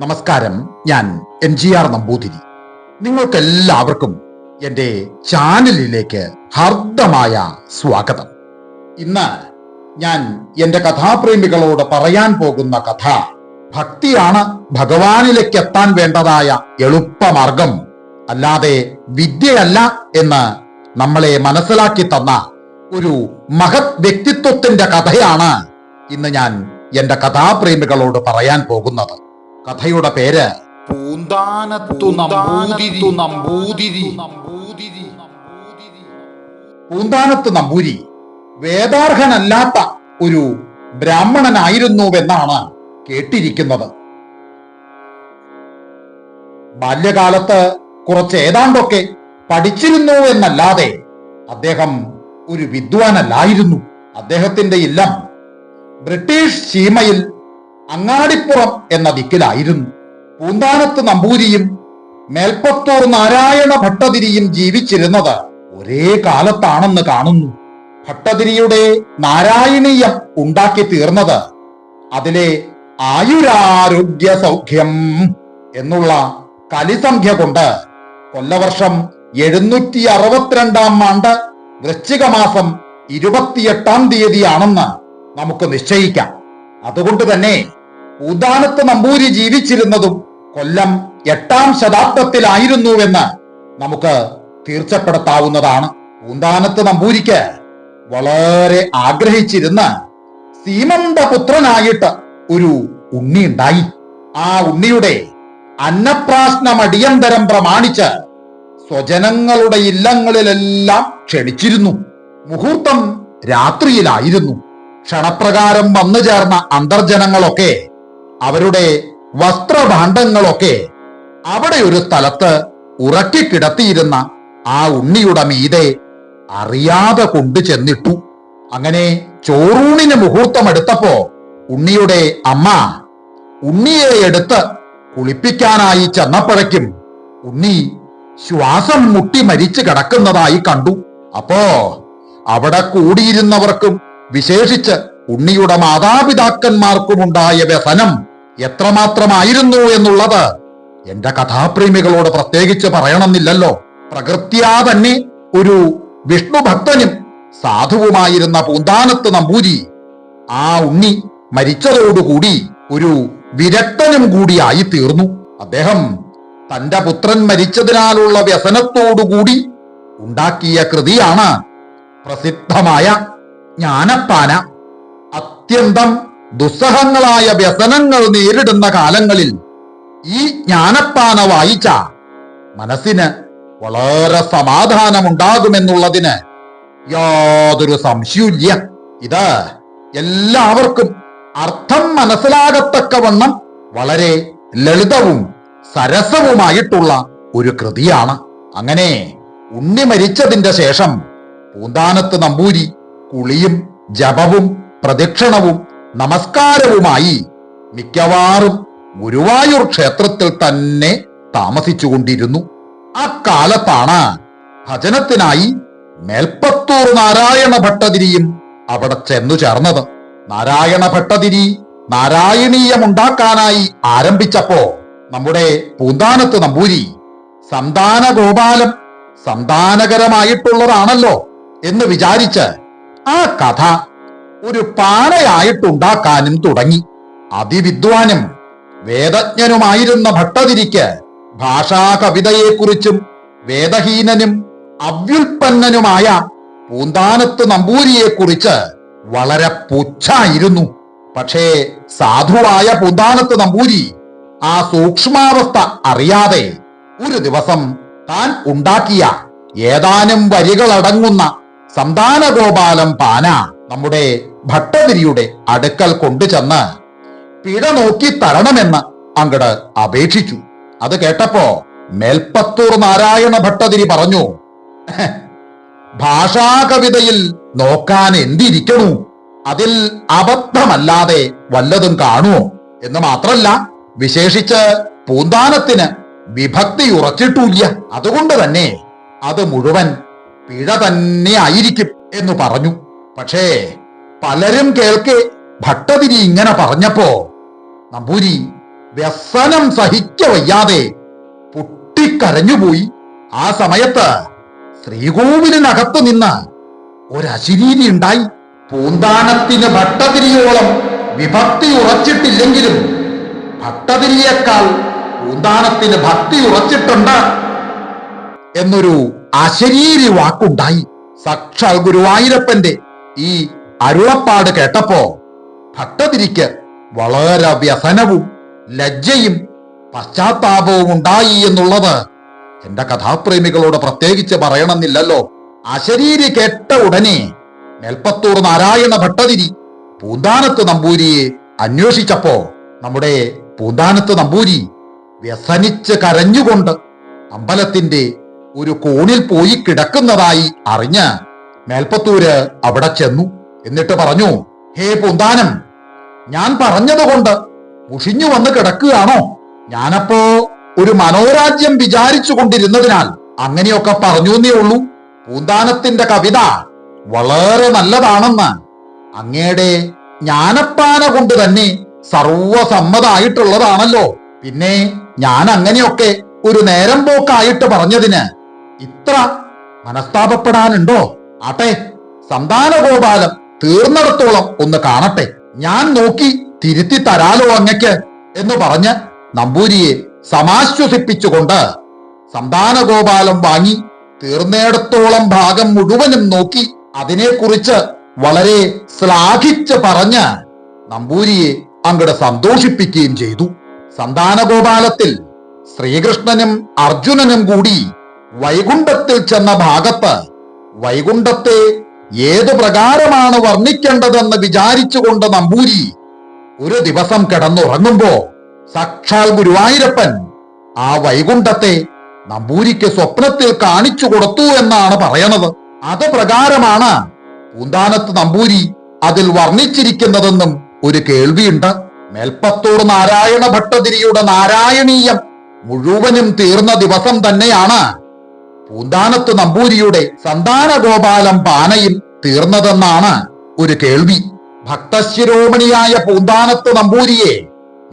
നമസ്കാരം. ഞാൻ M G R Namboothiri. നിങ്ങൾക്കെല്ലാവർക്കും എന്റെ ചാനലിലേക്ക് ഹാർദമായ സ്വാഗതം. ഇന്ന് ഞാൻ എന്റെ കഥാപ്രേമികളോട് പറയാൻ പോകുന്ന കഥ ഭക്തിയാണ് ഭഗവാനിലേക്ക് എത്താൻ വേണ്ടതായ എളുപ്പമാർഗം. അല്ലാതെ വിദ്യയല്ല എന്ന് നമ്മളെ മനസ്സിലാക്കി തന്ന ഒരു മഹത് വ്യക്തിത്വത്തിന്റെ കഥയാണ് ഇന്ന് ഞാൻ എന്റെ കഥാപ്രേമികളോട് പറയാൻ പോകുന്നത്. കഥയുടെ പേര് പൂന്താനത്തു നമ്പൂതിരി. നമ്പൂതിരി നമ്പൂതിരി. പൂന്താനത്ത് നമ്പൂരി വേദാർഹനല്ലാത്ത ഒരു ബ്രാഹ്മണനായിരുന്നുവെന്നാണ് കേട്ടിരിക്കുന്നത്. ബാല്യകാലത്ത് കുറച്ച് ഏതാണ്ടൊക്കെ പഠിച്ചിരുന്നു എന്നല്ലാതെ അദ്ദേഹം ഒരു വിദ്വാനല്ലായിരുന്നു. അദ്ദേഹത്തിന്റെ ഇല്ലം ബ്രിട്ടീഷ് സീമയിൽ അങ്ങാടിപ്പുറം എന്ന ദിക്കിലായിരുന്നു. പൂന്താനത്ത് നമ്പൂരിയും മേൽപ്പത്തൂർ നാരായണ ഭട്ടതിരിയും ജീവിച്ചിരുന്നത് ഒരേ കാലത്താണെന്ന് കാണുന്നു. ഭട്ടതിരിയുടെ നാരായണീയം ഉണ്ടാക്കി തീർന്നത് അതിലെ ആയുരാരോഗ്യ സൗഖ്യം എന്നുള്ള കലിസംഖ്യ കൊണ്ട് കൊല്ലവർഷം എഴുന്നൂറ്റി അറുപത്തിരണ്ടാം ആണ്ട് വൃശ്ചിക മാസം ഇരുപത്തിയെട്ടാം തീയതിയാണെന്ന് നമുക്ക് നിശ്ചയിക്കാം. അതുകൊണ്ട് തന്നെ പൂന്താനത്ത് നമ്പൂരി ജീവിച്ചിരുന്നതും കൊല്ലം എട്ടാം ശതാബ്ദത്തിലായിരുന്നുവെന്ന് നമുക്ക് തീർച്ചപ്പെടുത്താവുന്നതാണ്. പൂന്താനത്ത് നമ്പൂരിക്ക് വളരെ ആഗ്രഹിച്ചിരുന്ന സീമന്ത പുത്രനായിട്ട് ഒരു ഉണ്ണി ഉണ്ടായി. ആ ഉണ്ണിയുടെ അന്നപ്രാശ്നം അടിയന്തരം പ്രമാണിച്ച് സ്വജനങ്ങളുടെ ഇല്ലങ്ങളിലെല്ലാം ക്ഷണിച്ചിരുന്നു. മുഹൂർത്തം രാത്രിയിലായിരുന്നു. ക്ഷണപ്രകാരം വന്നു ചേർന്ന അന്തർജനങ്ങളൊക്കെ അവരുടെ വസ്ത്രഭാണ്ഡങ്ങളൊക്കെ അവിടെ ഒരു സ്ഥലത്ത് ഉറക്കിക്കിടത്തിയിരുന്ന ആ ഉണ്ണിയുടെ മീതെ അറിയാതെ കൊണ്ടു ചെന്നിട്ടു. അങ്ങനെ ചോറൂണിന് മുഹൂർത്തമെടുത്തപ്പോ ഉണ്ണിയുടെ അമ്മ ഉണ്ണിയെ എടുത്ത് കുളിപ്പിക്കാനായി ചെന്നപ്പോഴേക്കും ഉണ്ണി ശ്വാസം മുട്ടി മരിച്ചു കിടക്കുന്നതായി കണ്ടു. അപ്പോ അവിടെ കൂടിയിരുന്നവർക്കും വിശേഷിച്ച് ഉണ്ണിയുടെ മാതാപിതാക്കന്മാർക്കുമുണ്ടായ വ്യസനം എത്രമാത്രമായിരുന്നു എന്നുള്ളത് എന്റെ കഥാപ്രേമികളോട് പ്രത്യേകിച്ച് പറയണമെന്നില്ലല്ലോ. പ്രകൃത്യാ തന്നെ ഒരു വിഷ്ണു ഭക്തനും സാധുവുമായിരുന്ന പൂന്താനത്ത് നമ്പൂരി ആ ഉണ്ണി മരിച്ചതോടുകൂടി ഒരു വിരക്തനും കൂടിയായി തീർന്നു. അദ്ദേഹം തന്റെ പുത്രൻ മരിച്ചതിനാലുള്ള വ്യസനത്തോടുകൂടി ഉണ്ടാക്കിയ കൃതിയാണ് പ്രസിദ്ധമായ ജ്ഞാനപ്പാന. അത്യന്തം ദുസ്സഹങ്ങളായ വ്യസനങ്ങൾ നേരിടുന്ന കാലങ്ങളിൽ ഈ ജ്ഞാനപ്പാന വായിച്ച മനസ്സിന് വളരെ സമാധാനമുണ്ടാകുമെന്നുള്ളതിന് യാതൊരു സംശയമില്ല ഇത് എല്ലാവർക്കും അർത്ഥം മനസ്സിലാകത്തക്കവണ്ണം വളരെ ലളിതവും സരസവുമായിട്ടുള്ള ഒരു കൃതിയാണ്. അങ്ങനെ ഉണ്ണി മരിച്ചതിന്റെ ശേഷം പൂന്താനത്ത് നമ്പൂരി കുളിയും ജപവും പ്രദക്ഷിണവും നമസ്കാരവുമായി മിക്കവാറും ഗുരുവായൂർ ക്ഷേത്രത്തിൽ തന്നെ താമസിച്ചുകൊണ്ടിരുന്നു. അക്കാലത്താണ് ഭജനത്തിനായി മേൽപ്പത്തൂർ നാരായണ ഭട്ടതിരിയും അവിടെ ചെന്നു ചേർന്നത്. നാരായണ ഭട്ടതിരി നാരായണീയമുണ്ടാക്കാനായി ആരംഭിച്ചപ്പോ നമ്മുടെ പൂന്താനത്ത് നമ്പൂരി സന്താന ഗോപാലം സന്താനകരമായിട്ടുള്ളതാണല്ലോ എന്ന് വിചാരിച്ച് ആ കഥ ഒരു പാറയായിട്ടുണ്ടാക്കാനും തുടങ്ങി. അതിവിദ്വാനും വേദജ്ഞനുമായിരുന്ന ഭട്ടതിരിക്ക് ഭാഷാ കവിതയെക്കുറിച്ചും വേദഹീനനും അവ്യുൽപ്പന്നനുമായ പൂന്താനത്ത് നമ്പൂരിയെക്കുറിച്ച് വളരെ പുച്ഛായിരുന്നു. പക്ഷേ സാധുവായ പൂന്താനത്ത് നമ്പൂരി ആ സൂക്ഷ്മാവസ്ഥ അറിയാതെ ഒരു ദിവസം താൻ ഉണ്ടാക്കിയ ഏതാനും വരികളടങ്ങുന്ന സന്താനഗോപാലം പാന നമ്മുടെ ഭട്ടതിരിയുടെ അടുക്കൽ കൊണ്ടുചെന്ന് പിഴ നോക്കി തരണമെന്ന് അങ്ങട് അപേക്ഷിച്ചു. അത് കേട്ടപ്പോ മേൽപ്പത്തൂർ നാരായണ ഭട്ടതിരി പറഞ്ഞു ഭാഷാകവിതയിൽ നോക്കാൻ എന്തിരിക്കണു? അതിൽ അബദ്ധമല്ലാതെ വല്ലതും കാണുമോ എന്ന് മാത്രല്ല വിശേഷിച്ച് പൂന്താനത്തിന് വിഭക്തി ഉറച്ചിട്ടില്ല. അതുകൊണ്ട് തന്നെ അത് മുഴുവൻ പിഴ തന്നെ ആയിരിക്കും എന്ന് പറഞ്ഞു. പക്ഷേ പലരും കേൾക്കെ ഭട്ടതിരി ഇങ്ങനെ പറഞ്ഞപ്പോ നമ്പൂരി വ്യസനം സഹിക്ക വയ്യാതെ പൊട്ടിക്കരഞ്ഞുപോയി. ആ സമയത്ത് ശ്രീകോവിലിനകത്ത് നിന്ന് ഒരശരീരി ഉണ്ടായി. പൂന്താനത്തിന് ഭട്ടതിരിയോളം വിഭക്തി ഉറച്ചിട്ടില്ലെങ്കിലും ഭട്ടതിരിയേക്കാൾ പൂന്താനത്തിന് ഭക്തി ഉറച്ചിട്ടുണ്ട് എന്നൊരു അശരീരി വാക്കുണ്ടായി. സാക്ഷാൽ ഗുരുവായൂരപ്പന്റെ ഈ അരുളപ്പാട് കേട്ടപ്പോ ഭട്ടതിരിക്ക് വളരെ വ്യസനവും ലജ്ജയും പശ്ചാത്താപവും ഉണ്ടായി എന്നുള്ളത് എന്റെ കഥാപ്രേമികളോട് പ്രത്യേകിച്ച് പറയണമെന്നില്ലല്ലോ. അശരീരി കേട്ട ഉടനെ മേൽപ്പത്തൂർ നാരായണ ഭട്ടതിരി പൂന്താനത്ത് നമ്പൂരിയെ അന്വേഷിച്ചപ്പോ നമ്മുടെ പൂന്താനത്ത് നമ്പൂരി വ്യസനിച്ച് കരഞ്ഞുകൊണ്ട് അമ്പലത്തിന്റെ ഒരു കോണിൽ പോയി കിടക്കുന്നതായി അറിഞ്ഞ് മേൽപ്പത്തൂര് അവിടെ ചെന്നു എന്നിട്ട് പറഞ്ഞു ഹേ പൂന്താനം ഞാൻ പറഞ്ഞതുകൊണ്ട് മുഷിഞ്ഞു വന്ന് കിടക്കുകയാണോ? ഞാനപ്പോ ഒരു മനോരാജ്യം വിചാരിച്ചു കൊണ്ടിരുന്നതിനാൽ അങ്ങനെയൊക്കെ പറഞ്ഞു എന്നേ ഉള്ളൂ. പൂന്താനത്തിന്റെ കവിത വളരെ നല്ലതാണെന്ന്. അങ്ങയുടെ ജ്ഞാനപ്പാന കൊണ്ട് തന്നെ സർവസമ്മതായിട്ടുള്ളതാണല്ലോ. പിന്നെ ഞാൻ അങ്ങനെയൊക്കെ ഒരു നേരം പോക്കായിട്ട് പറഞ്ഞതിന് ഇത്ര മനസ്താപപ്പെടാനുണ്ടോ? ആട്ടെ സന്താനഗോപാലം തീർന്നിടത്തോളം ഒന്ന് കാണട്ടെ. ഞാൻ നോക്കി തിരുത്തി തരാലോ അങ്ങയ്ക്ക് എന്ന് പറഞ്ഞ് നമ്പൂരിയെ സമാശ്വസിപ്പിച്ചുകൊണ്ട് സന്താനഗോപാലം വാങ്ങി തീർന്നിടത്തോളം ഭാഗം മുഴുവനും നോക്കി അതിനെക്കുറിച്ച് വളരെ ശ്ലാഘിച്ച് പറഞ്ഞ് നമ്പൂരിയെ അങ്ങടെ സന്തോഷിപ്പിക്കുകയും ചെയ്തു. സന്താനഗോപാലത്തിൽ ശ്രീകൃഷ്ണനും അർജുനനും കൂടി വൈകുണ്ഠത്തിൽ ചെന്ന ഭാഗത്ത് വൈകുണ്ഠത്തെ ഏതു പ്രകാരമാണ് വർണിക്കേണ്ടതെന്ന് വിചാരിച്ചുകൊണ്ട് നമ്പൂരി ഒരു ദിവസം കിടന്നുറങ്ങുമ്പോ സാക്ഷാൽ ഗുരുവായൂരപ്പൻ ആ വൈകുണ്ഠത്തെ നമ്പൂരിക്ക് സ്വപ്നത്തിൽ കാണിച്ചു കൊടുത്തു എന്നാണ് പറയണത്. അത് പ്രകാരമാണ് പൂന്താനത്ത് നമ്പൂരി അതിൽ വർണിച്ചിരിക്കുന്നതെന്നും ഒരു കേൾവിയുണ്ട്. മേൽപ്പത്തൂർ നാരായണ ഭട്ടതിരിയുടെ നാരായണീയം മുഴുവനും തീർന്ന ദിവസം തന്നെയാണ് പൂന്താനത്ത് നമ്പൂരിയുടെ സന്താനഗോപാലം പാനയും തീർന്നതെന്നാണ് ഒരു കേൾവി. ഭക്തശിരോമണിയായ പൂന്താനത്ത് നമ്പൂരിയെ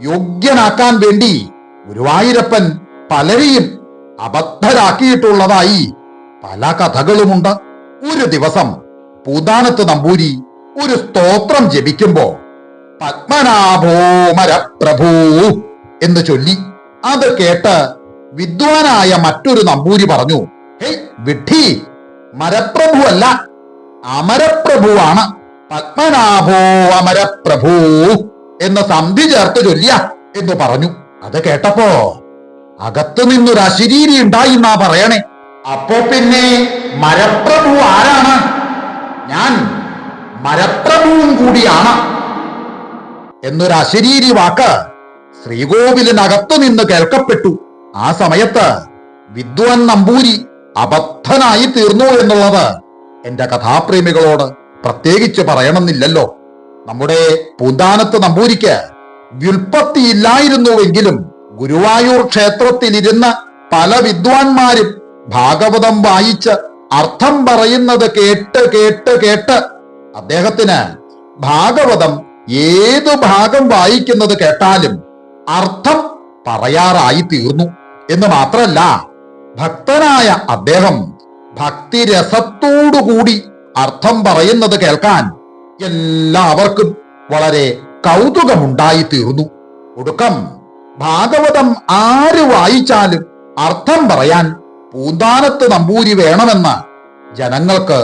യോഗ്യനാക്കാൻ വേണ്ടി ഗുരുവായൂരപ്പൻ പലരെയും അബദ്ധരാക്കിയിട്ടുള്ളതായി പല കഥകളുമുണ്ട്. ഒരു ദിവസം പൂന്താനത്ത് നമ്പൂരി ഒരു സ്തോത്രം ജപിക്കുമ്പോ പത്മനാഭോമര പ്രഭു എന്ന് ചൊല്ലി. അത് കേട്ട് വിദ്വാനായ മറ്റൊരു നമ്പൂരി പറഞ്ഞു വിഡ്ഢി മരപ്രഭു അല്ല അമരപ്രഭുവാണ്. പത്മനാഭോ അമരപ്രഭു എന്ന സന്ധി ചേർത്ത് ചൊല്ലിയ എന്ന് പറഞ്ഞു. അത് കേട്ടപ്പോ അകത്തു നിന്നൊരു അശരീരി ഉണ്ടായി എന്നാ പറയണേ. അപ്പോ പിന്നെ മരപ്രഭു ആരാണ്? ഞാൻ മരപ്രഭുവും കൂടിയാണ്. എന്നൊരു അശരീരി വാക്ക് ശ്രീകോവിലിനകത്തു നിന്ന് കേൾക്കപ്പെട്ടു. ആ സമയത്ത് വിദ്വാൻ നമ്പൂരി അബദ്ധനായി തീർന്നു എന്നുള്ളത് എന്റെ കഥാപ്രേമികളോട് പ്രത്യേകിച്ച് പറയണമെന്നില്ലല്ലോ. നമ്മുടെ പൂന്താനത്ത് നമ്പൂരിക്ക് വ്യുൽപ്പത്തിയില്ലായിരുന്നുവെങ്കിലും ഗുരുവായൂർ ക്ഷേത്രത്തിൽ ഇരുന്ന പല വിദ്വാൻമാരും ഭാഗവതം വായിച്ച് അർത്ഥം പറയുന്നത് കേട്ട് കേട്ട് കേട്ട് അദ്ദേഹത്തിന് ഭാഗവതം ഏതു ഭാഗം വായിക്കുന്നത് കേട്ടാലും അർത്ഥം പറയാറായി തീർന്നു എന്ന് മാത്രല്ല ഭക്തനായ അദ്ദേഹം ഭക്തിരസത്തോടുകൂടി അർത്ഥം പറയുന്നത് കേൾക്കാൻ എല്ലാവർക്കും വളരെ കൗതുകമുണ്ടായി തീർന്നു ഒടുക്കം ഭാഗവതം ആര് വായിച്ചാലും അർത്ഥം പറയാൻ പൂന്താനത്ത് നമ്പൂരി വേണമെന്ന് ജനങ്ങൾക്ക്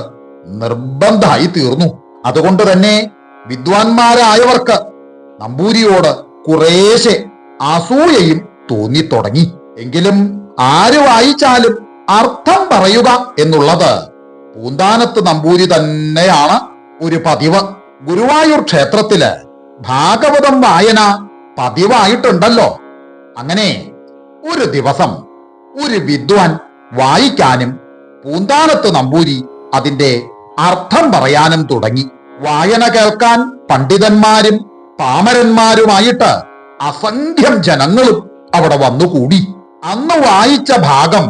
നിർബന്ധമായി തീർന്നു അതുകൊണ്ട് തന്നെ വിദ്വാൻമാരായവർക്ക് നമ്പൂരിയോട് കുറേശ്ശെ അസൂയയും തോന്നിത്തുടങ്ങി. എങ്കിലും ആര് വായിച്ചാലും അർത്ഥം പറയുക എന്നുള്ളത്. പൂന്താനത്ത് നമ്പൂരി തന്നെയാണ് ഒരു പതിവ്. ഗുരുവായൂർ ക്ഷേത്രത്തിൽ ഭാഗവതം വായന പതിവായിട്ടുണ്ടല്ലോ. അങ്ങനെ ഒരു ദിവസം ഒരു വിദ്വാൻ വായിക്കാനും പൂന്താനത്ത് നമ്പൂരി അതിന്റെ അർത്ഥം പറയാനും തുടങ്ങി. വായന കേൾക്കാൻ പണ്ഡിതന്മാരും പാമരന്മാരുമായിട്ട് അസംഖ്യം ജനങ്ങളും അവിടെ വന്നുകൂടി. അന്ന് വായിച്ച ഭാഗം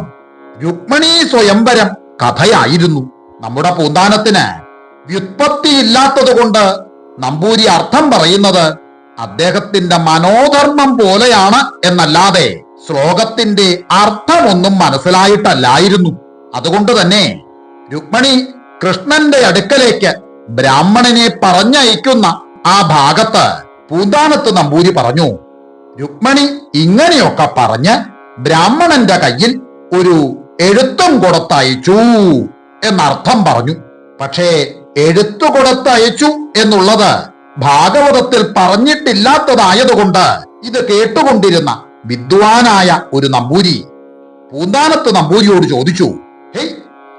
രുക്മിണി സ്വയംവരം കഥയായിരുന്നു. നമ്മുടെ പൂന്താനത്തിന് വ്യുത്പത്തിയില്ലാത്തത് കൊണ്ട് നമ്പൂരി അർത്ഥം പറയുന്നത് അദ്ദേഹത്തിന്റെ മനോധർമ്മം പോലെയാണ് എന്നല്ലാതെ ശ്ലോകത്തിന്റെ അർത്ഥമൊന്നും മനസ്സിലായിട്ടല്ലായിരുന്നു. അതുകൊണ്ട് തന്നെ രുക്മണി കൃഷ്ണന്റെ അടുക്കലേക്ക് ബ്രാഹ്മണനെ പറഞ്ഞയക്കുന്ന ആ ഭാഗത്ത് പൂന്താനത്ത് നമ്പൂരി പറഞ്ഞു രുക്മണി ഇങ്ങനെയൊക്കെ പറഞ്ഞ് ബ്രാഹ്മണന്റെ കയ്യിൽ ഒരു എഴുത്തും കൊടുത്തയച്ചു എന്നർത്ഥം പറഞ്ഞു. പക്ഷേ എഴുത്തു കൊടുത്തയച്ചു എന്നുള്ളത് ഭാഗവതത്തിൽ പറഞ്ഞിട്ടില്ലാത്തതായതുകൊണ്ട് ഇത് കേട്ടുകൊണ്ടിരുന്ന വിദ്വാനായ ഒരു നമ്പൂരി പൂന്താനത്ത് നമ്പൂരിയോട് ചോദിച്ചു ഹേയ്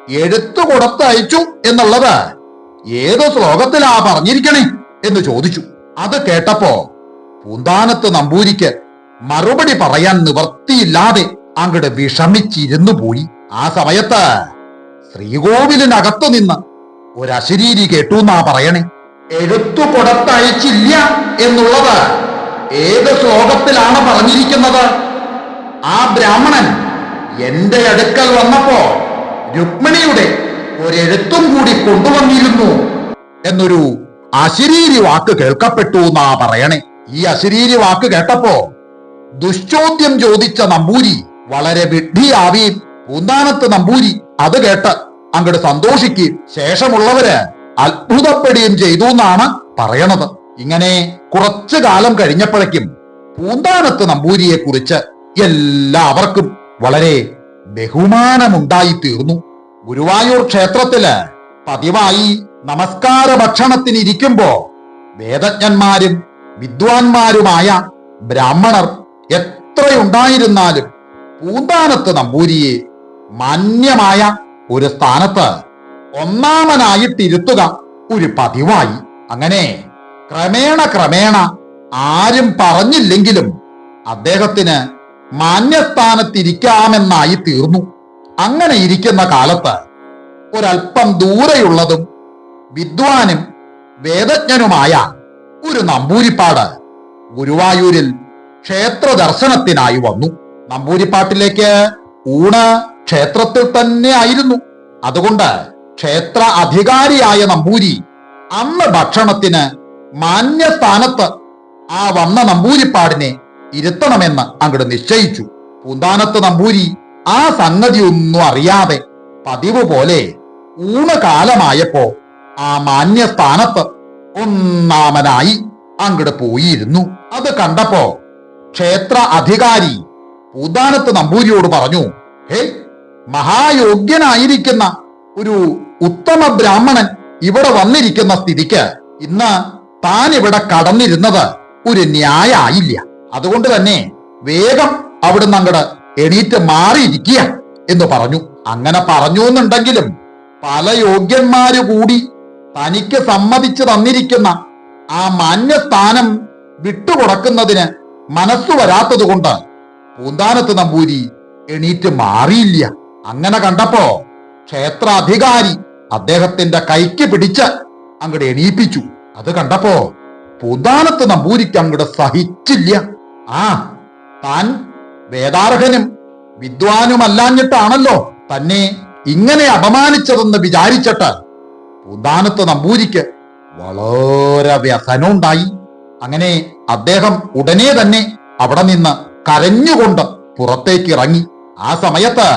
എഴുത്തു കൊടുത്തയച്ചു എന്നുള്ളത് ഏത് ശ്ലോകത്തിലാ പറഞ്ഞിരിക്കണേ? എന്ന് ചോദിച്ചു. അത് കേട്ടപ്പോ പൂന്താനത്ത് നമ്പൂരിക്ക് മറുപടി പറയാൻ നിവർത്തിയില്ലാതെ അങ്ങട് വിഷമിച്ചിരുന്നു പോയി. ആ സമയത്ത് ശ്രീകോവിലിനകത്തു നിന്ന് ഒരശരീരി കേട്ടു എന്നാ പറയണേ. എഴുത്തു കൊടുത്തയച്ചില്ല എന്നുള്ളത് ഏത് ശ്ലോകത്തിലാണ് പറഞ്ഞിരിക്കുന്നത്? ആ ബ്രാഹ്മണൻ എന്റെ അടുക്കൽ വന്നപ്പോ രുക്മിണിയുടെ ഒരെഴുത്തും കൂടി കൊണ്ടുവന്നിരുന്നു എന്നൊരു അശരീരി വാക്ക് കേൾക്കപ്പെട്ടു എന്നാ പറയണേ. ഈ അശരീരി വാക്ക് കേട്ടപ്പോ ദുശ്ചോദ്യം ചോദിച്ച നമ്പൂരി വളരെ വിഡ്ഢിയാവുകയും പൂന്താനത്ത് നമ്പൂരി അത് കേട്ട് അങ്ങോട്ട് സന്തോഷിക്കുകയും ശേഷമുള്ളവര് അത്ഭുതപ്പെടുകയും ചെയ്തു എന്നാണ് പറയണത്. ഇങ്ങനെ കുറച്ചു കാലം കഴിഞ്ഞപ്പോഴേക്കും പൂന്താനത്ത് നമ്പൂരിയെ കുറിച്ച് എല്ലാവർക്കും വളരെ ബഹുമാനമുണ്ടായി തീർന്നു ഗുരുവായൂർ ക്ഷേത്രത്തിൽ പതിവായി നമസ്കാര ഭക്ഷണത്തിന് ഇരിക്കുമ്പോ വേദജ്ഞന്മാരും വിദ്വാൻമാരുമായ ബ്രാഹ്മണർ എത്രയുണ്ടായിരുന്നാലും പൂന്താനത്ത് നമ്പൂരിയെ മാന്യമായ ഒരു സ്ഥാനത്ത് ഒന്നാമനായിട്ടിരുത്തുക ഒരു പതിവായി. അങ്ങനെ ക്രമേണ ക്രമേണ ആരും പറഞ്ഞില്ലെങ്കിലും അദ്ദേഹത്തിന് മാന്യസ്ഥാനത്തിരിക്കാമെന്നായി തീർന്നു. അങ്ങനെ ഇരിക്കുന്ന കാലത്ത് ഒരല്പം ദൂരെയുള്ളതും വിദ്വാനും വേദജ്ഞനുമായ ഒരു നമ്പൂരിപ്പാട് ഗുരുവായൂരിൽ ക്ഷേത്ര ദർശനത്തിനായി വന്നു. നമ്പൂരിപ്പാട്ടിലേക്ക് ഊണ് ക്ഷേത്രത്തിൽ തന്നെ ആയിരുന്നു. അതുകൊണ്ട് ക്ഷേത്ര അധികാരിയായ നമ്പൂരി അന്ന് ഭക്ഷണത്തിന് മാന്യസ്ഥാനത്ത് ആ വന്ന നമ്പൂരിപ്പാടിനെ ഇരുത്തണമെന്ന് അങ്ങോട്ട് നിശ്ചയിച്ചു. പൂന്താനത്ത് നമ്പൂരി ആ സംഗതി ഒന്നും അറിയാതെ പതിവ് പോലെ ഊണ് കാലമായപ്പോ ആ മാന്യസ്ഥാനത്ത് ഒന്നാമനായി അങ്ങോട്ട് പോയിരുന്നു. അത് കണ്ടപ്പോ ക്ഷേത്ര അധികാരി പൂതാനത്ത് നമ്പൂരിയോട് പറഞ്ഞു ഹേ മഹായോഗ്യനായിരിക്കുന്ന ഒരു ഉത്തമ ബ്രാഹ്മണൻ ഇവിടെ വന്നിരിക്കുന്ന സ്ഥിതിക്ക് ഇന്ന് താൻ ഇവിടെ കടന്നിരുന്നത് ഒരു ന്യായായില്ല. അതുകൊണ്ട് തന്നെ വേഗം അവിടുന്ന് അങ്ങോട്ട് എണീറ്റ് മാറിയിരിക്കുക എന്ന് പറഞ്ഞു. അങ്ങനെ പറഞ്ഞു എന്നുണ്ടെങ്കിലും പല യോഗ്യന്മാര് കൂടി തനിക്ക് സമ്മതിച്ചു തന്നിരിക്കുന്ന ആ മാന്യസ്ഥാനം വിട്ടുകൊടുക്കുന്നതിന് മനസ്സു വരാത്തത് കൊണ്ട് പൂന്താനത്ത് നമ്പൂരി എണീറ്റ് മാറിയില്ല. അങ്ങനെ കണ്ടപ്പോ ക്ഷേത്രാധികാരി അദ്ദേഹത്തിന്റെ കൈക്ക് പിടിച്ച് അങ്ങോട്ട് എണീപ്പിച്ചു. അത് കണ്ടപ്പോ പൂന്താനത്ത് നമ്പൂരിക്ക് അങ്ങോട്ട് സഹിച്ചില്ല. ആ താൻ വേദാർഹനും വിദ്വാനുമല്ലാഞ്ഞിട്ടാണല്ലോ തന്നെ ഇങ്ങനെ അപമാനിച്ചതെന്ന് വിചാരിച്ചിട്ട് പൂന്താനത്ത് നമ്പൂരിക്ക് വളരെ വ്യസനമുണ്ടായി. അങ്ങനെ അദ്ദേഹം ഉടനെ തന്നെ അവിടെ നിന്ന് കരഞ്ഞുകൊണ്ട് പുറത്തേക്ക് ഇറങ്ങി ആ സമയത്ത്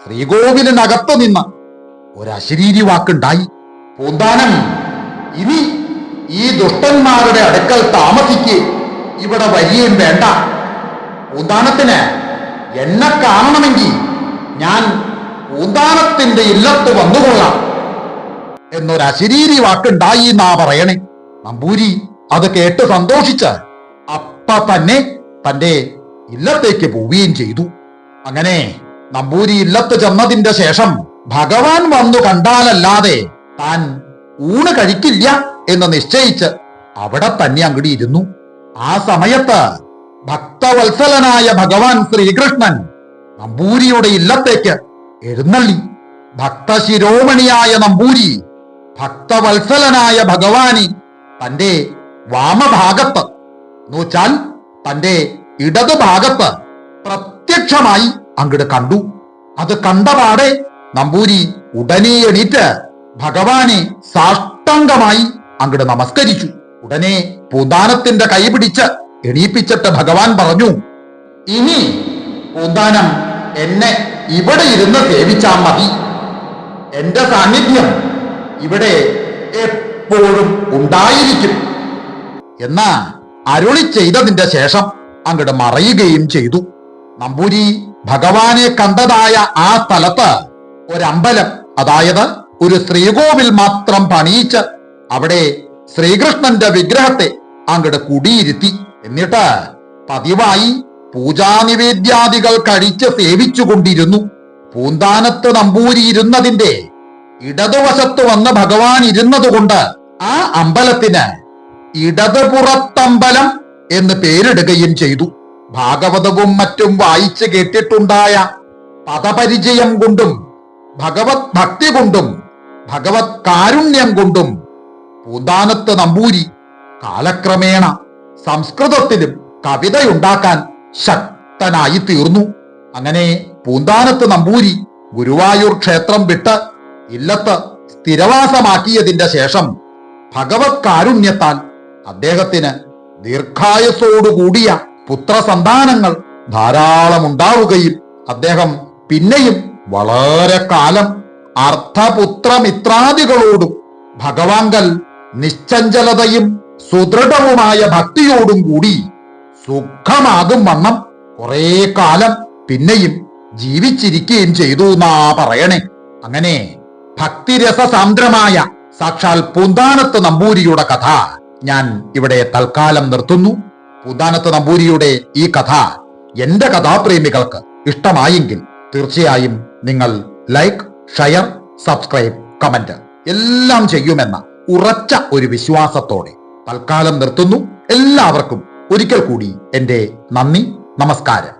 ശ്രീകോവിലിനകത്ത് നിന്ന് ഒരശരീരി വാക്കുണ്ടായി. പൂന്താനം ഇനി ഈ ദുഷ്ടന്മാരുടെ അടുക്കൽ താമസിക്ക് ഇവിടെ വരികയും വേണ്ട. പൂന്താനത്തിന് എന്നെ കാണണമെങ്കിൽ ഞാൻ പൂന്താനത്തിന്റെ ഇല്ലത്ത് വന്നുകൊള്ളാം എന്നൊരു അശരീരി വാക്കുണ്ടായി എന്നാ പറയണേ. നമ്പൂരി അത് കേട്ട് സന്തോഷിച്ചാൽ അപ്പ തന്നെ തന്റെ ഇല്ലത്തേക്ക് പോവുകയും ചെയ്തു. അങ്ങനെ നമ്പൂരി ഇല്ലത്ത് ചെന്നതിന്റെ ശേഷം ഭഗവാൻ വന്നു കണ്ടാലല്ലാതെ താൻ ഊണ് കഴിക്കില്ല എന്ന് നിശ്ചയിച്ച് അവിടെ തന്നെ അങ്ങടി ഇരുന്നു. ആ സമയത്ത് ഭക്തവത്സലനായ ഭഗവാൻ ശ്രീകൃഷ്ണൻ നമ്പൂരിയുടെ ഇല്ലത്തേക്ക് എഴുന്നള്ളി. ഭക്തശിരോമണിയായ നമ്പൂരി ഭക്തവത്സലനായ ഭഗവാനി തന്റെ വാമഭാഗത്ത് എന്നുവെച്ചാൽ തന്റെ ഇടതുഭാഗത്ത് പ്രത്യക്ഷമായി അങ്ങട് കണ്ടു. അത് കണ്ടപാടെ നമ്പൂരി ഉടനെ എണീറ്റ് ഭഗവാനെ സാഷ്ടാംഗമായി അങ്ങട് നമസ്കരിച്ചു. ഉടനെ പൂന്താനത്തിന്റെ കൈ പിടിച്ച് എണീപ്പിച്ചിട്ട് ഭഗവാൻ പറഞ്ഞു ഇനി പൂന്താനം എന്നെ ഇവിടെ ഇരുന്ന് സേവിച്ചാൽ മതി. എന്റെ സാന്നിധ്യം ഇവിടെ എപ്പോഴും ഉണ്ടായിരിക്കും. എന്നാ അരുളി ചെയ്തതിന്റെ ശേഷം അങ്ങോട്ട് മറയുകയും ചെയ്തു. നമ്പൂരി ഭഗവാനെ കണ്ടതായ ആ സ്ഥലത്ത് ഒരമ്പലം അതായത് ഒരു ശ്രീകോവിൽ മാത്രം പണിയിച്ച് അവിടെ ശ്രീകൃഷ്ണന്റെ വിഗ്രഹത്തെ അങ്ങോട്ട് കുടിയിരുത്തി. എന്നിട്ട് പതിവായി പൂജാനിവേദ്യാദികൾ കഴിച്ച് സേവിച്ചുകൊണ്ടിരുന്നു. പൂന്താനത്ത് നമ്പൂരി ഇരുന്നതിന്റെ ഇടതുവശത്ത് വന്ന് ഭഗവാൻ ഇരുന്നതുകൊണ്ട് ആ അമ്പലത്തിന് ഇടതുപുറത്തമ്പലം എന്ന് പേരിടുകയും ചെയ്തു. ഭാഗവതവും മറ്റും വായിച്ച് കേട്ടിട്ടുണ്ടായ പദപരിചയം കൊണ്ടും ഭഗവത് ഭക്തി കൊണ്ടും ഭഗവത് കാരുണ്യം കൊണ്ടും പൂന്താനത്ത് നമ്പൂരി കാലക്രമേണ സംസ്കൃതത്തിലും കവിതയുണ്ടാക്കാൻ ശക്തനായി തീർന്നു. അങ്ങനെ പൂന്താനത്ത് നമ്പൂരി ഗുരുവായൂർ ക്ഷേത്രം വിട്ട് ഇല്ലത്ത് സ്ഥിരവാസമാക്കിയതിന്റെ ശേഷം ഭഗവത് കാരുണ്യത്താൽ അദ്ദേഹത്തിന് ദീർഘായുസോടുകൂടിയ പുത്രസന്താനങ്ങൾ ധാരാളം ഉണ്ടാവുകയും അദ്ദേഹം പിന്നെയും വളരെ കാലം അർത്ഥപുത്രമിത്രാദികളോടും ഭഗവാങ്കൽ നിശ്ചഞ്ചലതയും സുദൃഢവുമായ ഭക്തിയോടും കൂടി സുഖമാകും വണ്ണം കുറെ കാലം പിന്നെയും ജീവിച്ചിരിക്കുകയും ചെയ്തു എന്നാ പറയണേ. അങ്ങനെ ഭക്തിരസ സാന്ദ്രമായ സാക്ഷാൽ പൂന്താനത്ത് നമ്പൂരിയുടെ കഥ ഞാൻ ഇവിടെ തൽക്കാലം നിർത്തുന്നു. പുതാനത്ത് നമ്പൂരിയുടെ ഈ കഥ എന്റെ കഥാപ്രേമികൾക്ക് ഇഷ്ടമായെങ്കിൽ തീർച്ചയായും നിങ്ങൾ ലൈക്ക് ഷെയർ സബ്സ്ക്രൈബ് കമന്റ് എല്ലാം ചെയ്യുമെന്ന ഉറച്ച ഒരു വിശ്വാസത്തോടെ തൽക്കാലം നിർത്തുന്നു. എല്ലാവർക്കും ഒരിക്കൽ കൂടി എന്റെ നന്ദി നമസ്കാരം.